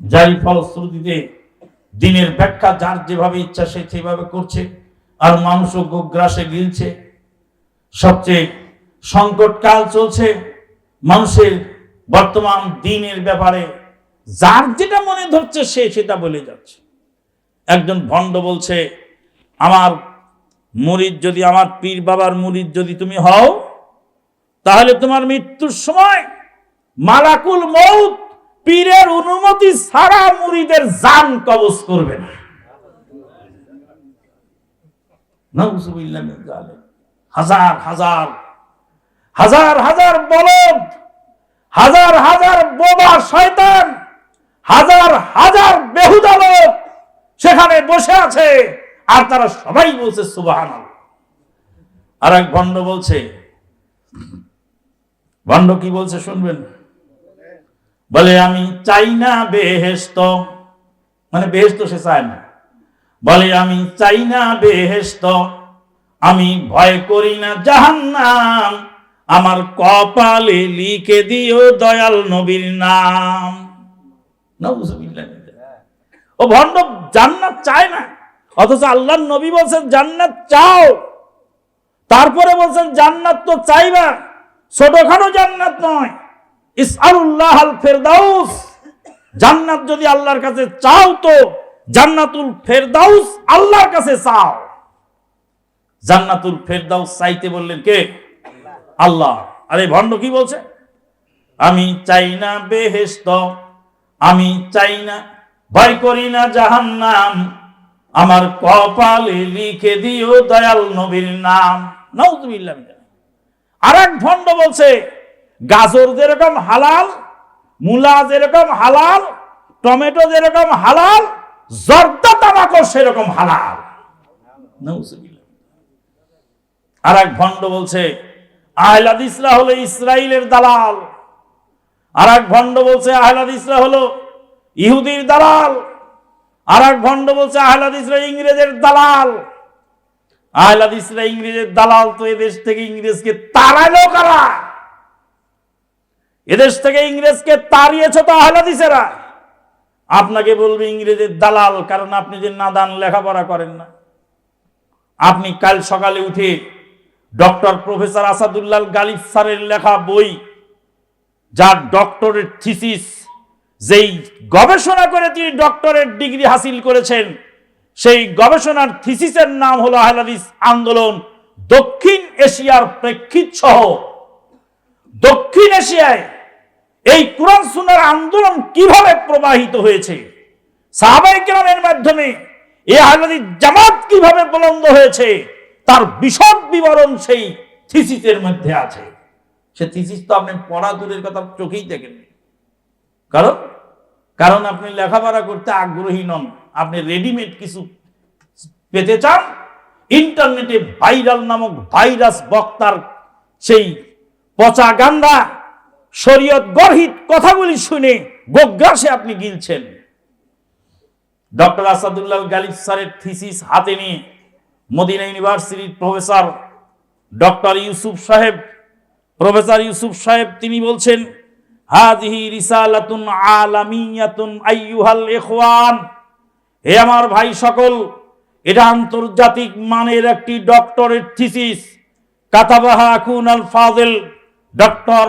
যারই ফলশ্রুতিতে দিনের ব্যাখ্যা যার যেভাবে ইচ্ছা সে সেভাবে করছে, আর মানুষও গোগ্রাসে গিলছে। সবচেয়ে সংকটকাল চলছে মানুষের বর্তমান দিনের ব্যাপারে। যার যেটা মনে ধরছে সে সেটা বলে যাচ্ছে। একজন ভণ্ড বলছে, আমার মুরিদ যদি, আমার পীর বাবার মুরিদ যদি তুমি হও, তাহলে তোমার মৃত্যুর সময় মালাকুল মৌত পীরের অনুমতি ছাড়া মুরিদের জান কবজ করবে না। নাউজুবিল্লাহ যালিক। হাজার হাজার হাজার হাজার বলদ, হাজার হাজার বোবা শয়তান, হাজার হাজার সেখানে বসে আছে, আর তারা সবাই বলছে সুবাহান আর এক ভণ্ড বলছে, ভণ্ড কি বলছে শুনবেন? বলে, আমি চাই না বেহেস্ত মানে বেহেস্ত সে চায় না। বলে, আমি চাই না বেহেস্ত আমি ভয় করি না জাহান্নাম। আমার কপালে লিখে দিও দয়াল নবীর নাম। ও ভণ্ড, জান্নাত চায় না। অথচ আল্লাহর নবী বলছেন, জান্নাত চাও। তারপরে বলছেন, জান্নাত তো চাইবা। ছোটখাটো জান্নাত নয়। ইসআলুল্লাহ আল ফেরদাউস। জান্নাত যদি আল্লাহর কাছে চাও তো জান্নাতুল ফেরদাউস আল্লাহর কাছে চাও। জান্নাতুল ফেরদাউস চাইতে বললেন কে? আল্লাহ। আরে ভণ্ড কি বলছে? আমি চাই না বেহেস্ত আমি চাই না, ভয় করি না জাহান্নাম, আমার কপালে লিখে দিও দয়াল নবীর নাম। নাউজুবিল্লাহ মিন আর এক ভণ্ড বলছে গাজর যেরকম হালাল, মূলা যেরকম হালাল, টমেটো যেরকম হালাল, জর্দা তামাকও সেরকম হালাল। আর এক ভণ্ড বলছে আহলাদ ইসরা হলো ইসরায়েলের দালাল। আর এক ভণ্ড বলছে আহলাদ ইসরা হলো ইহুদির দালাল। আর এক ভণ্ড বলছে আহলাদ ইসরা ইংরেজের দালাল। আহলাদ ইসরা ইংরেজের দালাল তো এদেশ থেকে ইংরেজকে তাড়ালো কারা? এদেশ থেকে ইংরেজকে তাড়িয়েছ তো আহলাদিসেরা আপনাকে বলবে ইংরেজের দালাল, কারণ আপনি যে নাদান লেখাপড়া করেন না। আপনি কাল সকালে উঠে ডক্টর প্রফেসর আসাদুল্লাহ গালিব স্যারের লেখা বই, যার ডক্টরেট থিসিস, যেই গবেষণা করে তিনি ডক্টরেট ডিগ্রি হাসিল করেছেন, সেই গবেষণার থিসিসের নাম হলো আহলাদিস আন্দোলন। দক্ষিণ এশিয়ার প্রেক্ষিত সহ দক্ষিণ এশিয়ায় এই কোরআন সুনার আন্দোলন কীভাবে প্রবাহিত হয়েছে? সাহাবাই কেরামের মাধ্যমে এ আহলাদি জামাত কীভাবে বলন্দ হয়েছে? তার বিশদ বিবরণ সেই থিসিসের মধ্যে আছে। সে থিসিস তো আপনি পড়া দূরের কথা চোখেই দেখেন কারণ? কারণ আপনি লেখাপড়া করতে আগ্রহী নন। আপনি রেডিমেড কিছু পেতে চান? ইন্টারনেটে ভাইরাল নামক ভাইরাস বক্তার সেই পচা গান্দা শরীয়ত গর্হিত কথাগুলি শুনে গোগ্রাসে আপনি গিলছেন। ডক্টর আসাদুল্লাহ গালিব স্যারের থিসিস হাতে নিয়ে মদিনা ইউনিভার্সিটির প্রফেসর ডক্টর ইউসুফ সাহেব, প্রফেসর ইউসুফ সাহেব তিনি বলছেন হাদিহি রিসালাতুন আলামিয়াতুন আইয়ুহাল ইখওয়ান। হে আমার ভাই সকল, এটা আন্তর্জাতিক মানের একটি ডক্টরেট থিসিস। কাতাবাহা আকুন আল ফাজেল, ডক্টর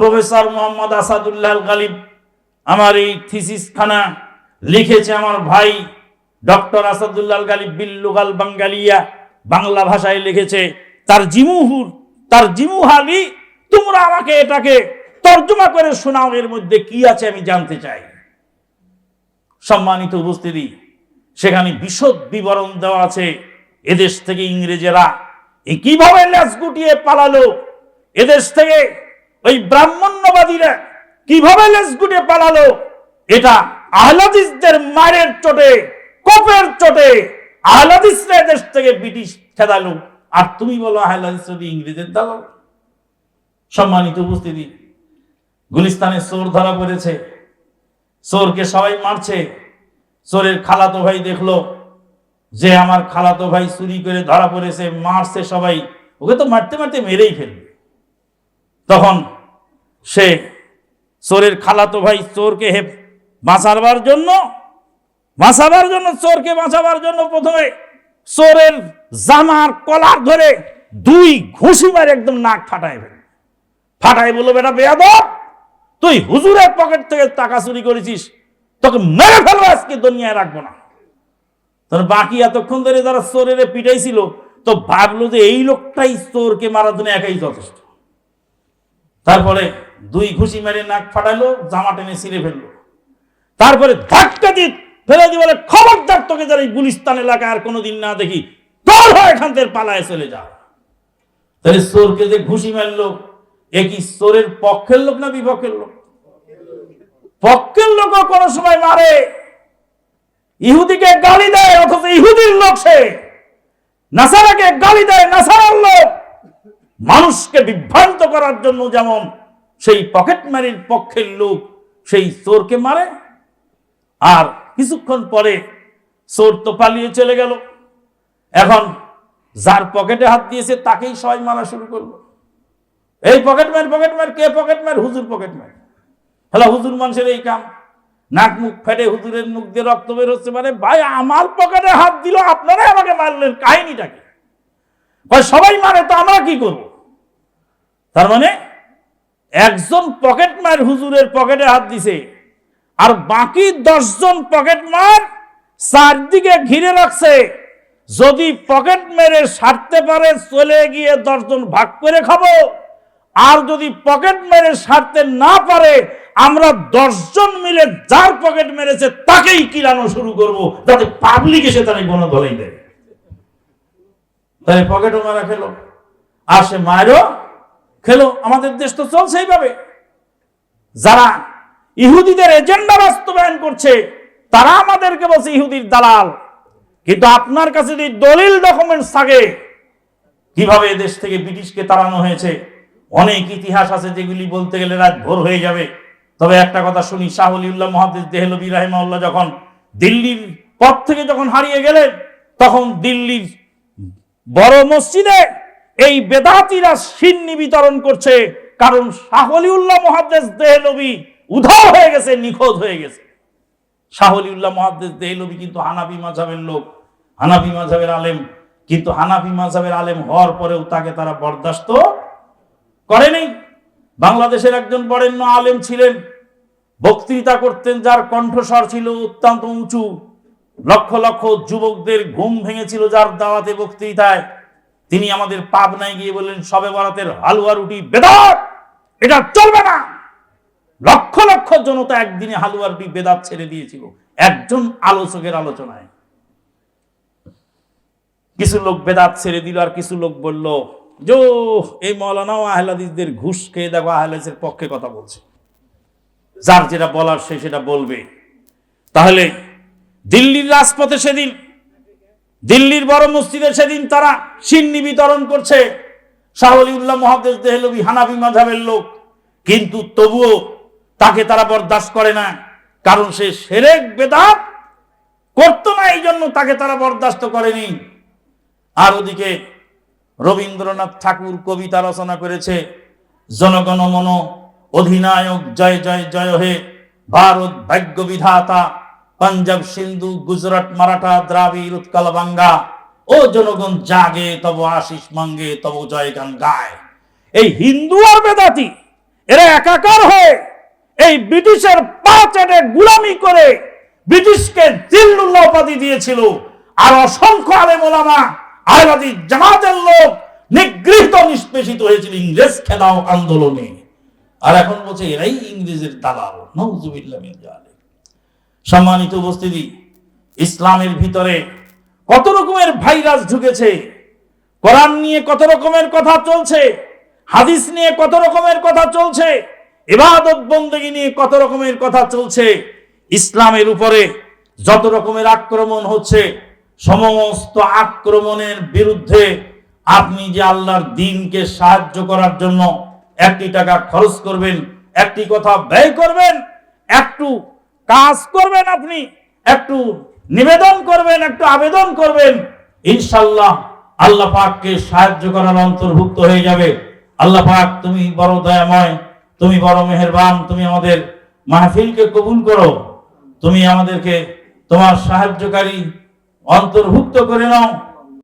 প্রফেসর মোহাম্মদ আসাদুল্লাহ গালিব আমার এই থিসিস খানা লিখেছে আমার ভাই ডক্টর আসাদুল্লাহ গালিব বিল্লুগাল বাঙ্গালিয়া, বাংলা ভাষায় লিখেছে, তার জিমুহুর তার জিমুহালি তোমরা আমাকে এটাকে তর্জমা করে শোনাও, এর মধ্যে কি আছে আমি জানতে চাই। সম্মানিত উপস্থিতি, সেখানে বিশদ বিবরণ দেওয়া আছে। এদেশ থেকে ইংরেজেরা কীভাবে লেজ গুটিয়ে পালালো? এদেশ থেকে ওই ব্রাহ্মণ্যবাদীরা কীভাবে লেজ গুটিয়ে পালালো? এটা আহলাদিসদের মায়ের চোটে, কোপের চোটে। আহলাদিসরা দেশ থেকে ব্রিটিশ খেদালো আর তুমি বলো আহলাদিস যদি ইংরেজের দালাল? সম্মানিত উপস্থিতি, গুলিস্তানে চোর ধরা পড়েছে। চোরকে সবাই মারছে। চোরের খালাতো ভাই দেখল যে আমার খালাতো ভাই চুরি করে ধরা পড়েছে, মারছে সবাই। ওকে তো মারতে মারতে মেরেই ফেলবে। তখন সে চোরের খালাতো ভাই চোরকে হেপ বাঁচাবার জন্য বাঁচাবার জন্য, চোরকে বাঁচাবার জন্য প্রথমে চোরের জামার কলার ধরে দুই ঘুষি মারে একদম নাক ফাটায় ফেলে। ফাটাই বলল, বেটা বেয়াদ তুই হুজুরের পকেট থেকে টাকা চুরি করেছিস, তোকে মেরে ফেলব আজকে, দুনিয়ায় রাখব না। তখন বাকি এতক্ষণ ধরে যারা চোরের পিটাইছিল, তো ভাবলো যে এই লোকটাই চোরকে মারার জন্য একাই যথেষ্ট। তারপরে দুই ঘুষি মেরে নাক ফাটাইলো জামা টেনে ছিঁড়ে ফেলল। তারপরে ধাক্কা দিয়ে ফেলে দিয়ে বলে, খবরদার, তোকে যারা এই গুলিস্তান এলাকায় আর কোনোদিন না দেখি। তোর হয় এখান থেকে পালায় চলে যা। তাহলে চোরকে যে ঘুষি মারলো, এ কি চোরের পক্ষের লোক না বিপক্ষের লোক? পক্ষের লোকও কোনো সময় মারে। ইহুদিকে গালি দেয়, অথচ ইহুদির লোক সে। নাসারাকে গালি দেয়, নাসারার লোক। মানুষকে বিভ্রান্ত করার জন্য যেমন সেই পকেটমারির পক্ষের লোক সেই চোরকে মারে, আর কিছুক্ষণ পরে চোর তো পালিয়ে চলে গেল। এখন যার পকেটে হাত দিয়েছে তাকেই সবাই মারা শুরু করল। এই পকেট মার পকেট মার, কে পকেট মার? হুজুর পকেট মার। হলো হুজুর মানুষের এই কাম। নাক মুখ ফেটে হুজুরের মুখ দিয়ে রক্ত বের হচ্ছে মানে ভাই, আমার পকেটে হাত দিল, আপনারাই আমাকে মারলেন কাহিনীটাকে। সবাই মারে, তো আমরা কি করব? তার মানে একজন পকেট মার হুজুরের পকেটে হাত দিছে, আর বাকি দশজন পকেট মার চারদিকে ঘিরে রাখছে। যদি পকেট মেরে সারতে পারে, চলে গিয়ে দশজন ভাগ করে খাব। আর যদি পকেট মেরে সারতে না পারে, আমরা দশজন মিলে যার পকেট মেরেছে, তাকেই কিরানো শুরু করব। যাতে পাবলিক এসে তারা গণ ধরেই দেয়। তাই পকেটও মারা খেলো। আর সে মায়েরও খেলো, আমাদের দেশ তো চলছে এইভাবে। যারা ইহুদিদের এজেন্ডা বাস্তবায়ন করছে, তারা আমাদেরকে বলছে ইহুদির দালাল। কিন্তু আপনার কাছে যদি দলিল ডকুমেন্টস থাকে, কীভাবে দেশ থেকে ব্রিটিশকে তাড়ানো হয়েছে? অনেক ইতিহাস আছে যেগুলি বলতে গেলে রাত ভোর হয়ে যাবে। তবে একটা কথা শুনি শাহলিউল্লাহ মহাদিস দেহলবি রাহিমাউল্লাহ যখন দিল্লির পথ থেকে যখন হারিয়ে গেলেন, তখন দিল্লির বড় মসজিদে এই বেদাতিরা সিন্নি বিতরণ করছে, কারণ শাহলিউল্লাহ মহাদ্দেশ দেহলবি উধাও হয়ে গেছে, নিখোঁজ হয়ে গেছে। শাহলিউল্লাহ মহাদ্দেশ দেহলবি কিন্তু হানাফি মাঝাবের লোক, হানাফি মাঝাবের আলেম, কিন্তু হানাফি মাঝাবের আলেম হওয়ার পরেও তাকে তারা বরদাস্ত করেনি বাংলাদেশের একজন বরেণ্য আলেম ছিলেন, বক্তৃতা করতেন, যার কণ্ঠস্বর ছিল অত্যন্ত উঁচু। লক্ষ লক্ষ যুবকদের ঘুম ভেঙেছিল যার দাওয়াতে বক্তৃতায়। তিনি আমাদের পাবনায় গিয়ে বললেন, সবে বরাতের হালুয়া রুটি বেদাত, এটা চলবে না। লক্ষ লক্ষ জনতা একদিনে হালুয়া রুটি বেদাত ছেড়ে দিয়েছিল, একজন আলোচকের আলোচনায়। কিছু লোক বেদাত ছেড়ে দিল আর কিছু লোক বলল যে এই মৌলানাও আহলাদিসদের ঘুষ খেয়ে দেখো, আহলাদিসের পক্ষে কথা বলছে। যার যেটা বলার সে সেটা বলবে। তাহলে দিল্লির রাজপথে সেদিন দিল্লির বড় মসজিদে সেদিন তারা সিন্নি বিতরণ করছে। শাহলিউল্লাহ মহাদেশ দেহলবি হানাবি মাঝাবের লোক। কিন্তু তবুও তাকে তারা বরদাস্ত করে না। কারণ সে সেরেক বেদাত করতো না এই জন্য তাকে তারা বরদাস্ত করেনি। আর ওদিকে রবীন্দ্রনাথ ঠাকুর কবিতা রচনা করেছে, জনগণ মন অধিনায়ক জয় জয় জয় হে, ভারত ভাগ্য বিধাতা। পাঞ্জাব, সিন্ধু, গুজরাট, মারাঠা, দ্রাবিড়, উৎকাল বাঙ্গা। ও জনগণ, জাগে, তব আশিস মাঙ্গে, তব জয় গান গায়। এই হিন্দু আর বেদাতি, এরা একাকার হয়ে এই ব্রিটিশের পা চেটে গুলামি করে ব্রিটিশকে জিল্লুল্লাহ উপাধি দিয়েছিল। আর অসংখ্য আলেম আহলাদি জামাতের লোক নিগৃহীত, নিষ্পেষিত হয়েছিল ইংরেজ খেদাও আন্দোলনে। আর এখন বলছে, এরাই ইংরেজের দালাল। জালিক। সম্মানিত উপস্থিতি, ইসলামের ভিতরে কত রকমের ভাইরাস ঢুকেছে? কোরআন নিয়ে কত রকমের কথা চলছে? হাদিস নিয়ে কত রকমের কথা চলছে? ইবাদত বন্দেগী নিয়ে কত রকমের কথা চলছে? ইসলামের উপরে যত রকমের আক্রমণ হচ্ছে, সমস্ত আক্রমণের বিরুদ্ধে আপনি যে আল্লাহর দিনকে সাহায্য করার জন্য একটি টাকা খরচ করবেন, একটি কথা ব্যয় করবেন, একটু কাজ করবেন আপনি, একটু নিবেদন করবেন, একটু আবেদন করবেন ইনশাল্লাহ আল্লাহ পাককে সাহায্য করার অন্তর্ভুক্ত হয়ে যাবে। আল্লাহ পাক, তুমি বড় দয়াময়, তুমি বড় মেহেরবান, তুমি আমাদের মাহফিলকে কবুল করো। তুমি আমাদেরকে তোমার সাহায্যকারী অন্তর্ভুক্ত করে নাও।